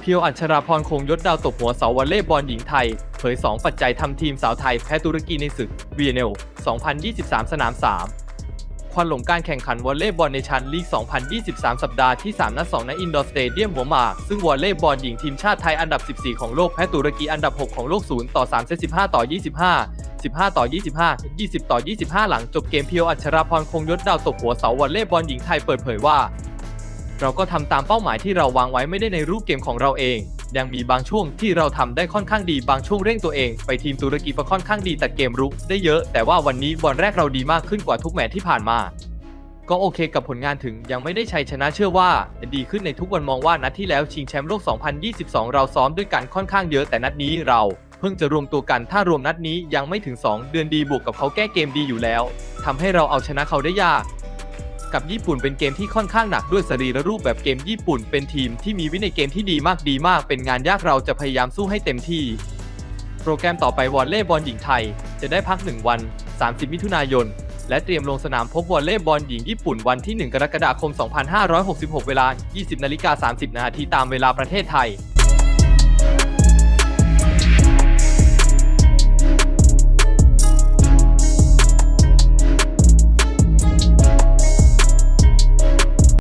เพียวอัญชราพรคงยศดาวตบหัวเสาวอลเลย์บอลหญิงไทย เผย 2 ปัจจัยทำทีมสาวไทยแพ้ตุรกีในศึก VNL 2023 สนาม 3 ควันหลงการแข่งขันวอลเลย์บอลในชั้นลีก 2023 สัปดาห์ที่ 3 นัด 2 ณ อินดอร์สเตเดียมหัวหมาก ซึ่งวอลเลย์บอลหญิงทีมชาติไทยอันดับ 14 ของโลกแพ้ตุรกีอันดับ 6 ของโลก 0 ต่อ 3 เซต 15 ต่อ 25 15 ต่อ 25 20 ต่อ 25 หลังจบเกมเพียวอัญชราพรคงยศดาวตบหัวเสาวอลเลย์บอลหญิงไทยเปิดเผยว่า เราก็ทำตามเป้าหมายที่เราวางไว้ไม่ได้ในรูปเกมของเราเอง ยังมีบางช่วงที่เราทำได้ค่อนข้างดีบางช่วงเร่งตัวเอง ไปทีมตุรกีก็ค่อนข้างดีแต่เกมรุกได้เยอะ แต่ว่าวันนี้บอลแรกเราดีมากขึ้นกว่าทุกแมตช์ที่ผ่านมา ก็โอเคกับผลงานถึงยังไม่ได้ชัยชนะเชื่อว่าจะดีขึ้นในทุกวันมองว่านัดที่แล้วชิงแชมป์โลก 2022 เราซ้อมด้วยกันค่อนข้างเยอะแต่นัดนี้เราเพิ่งจะรวมตัวกันถ้ารวมนัดนี้ยังไม่ถึง 2 เดือนดีบวกกับเขาแก้เกมดีอยู่แล้วทำให้เราเอาชนะเขาได้ยาก กับญี่ปุ่นเป็นเกมที่ค่อนข้างหนักด้วยสรีระรูปแบบเกมญี่ปุ่น เป็นทีมที่มีวินัยเกมที่ดีมากดีมาก เป็นงานยากเราจะพยายามสู้ให้เต็มที่ โปรแกรมต่อไปวอลเลย์บอลหญิงไทย จะได้พัก 1 วัน 30 มิถุนายน และเตรียมลงสนามพบวอลเลย์บอลหญิงญี่ปุ่นวันที่ 1 กรกฎาคม 2566 เวลา 20นาฬิกา30 นาทีตามเวลาประเทศไทย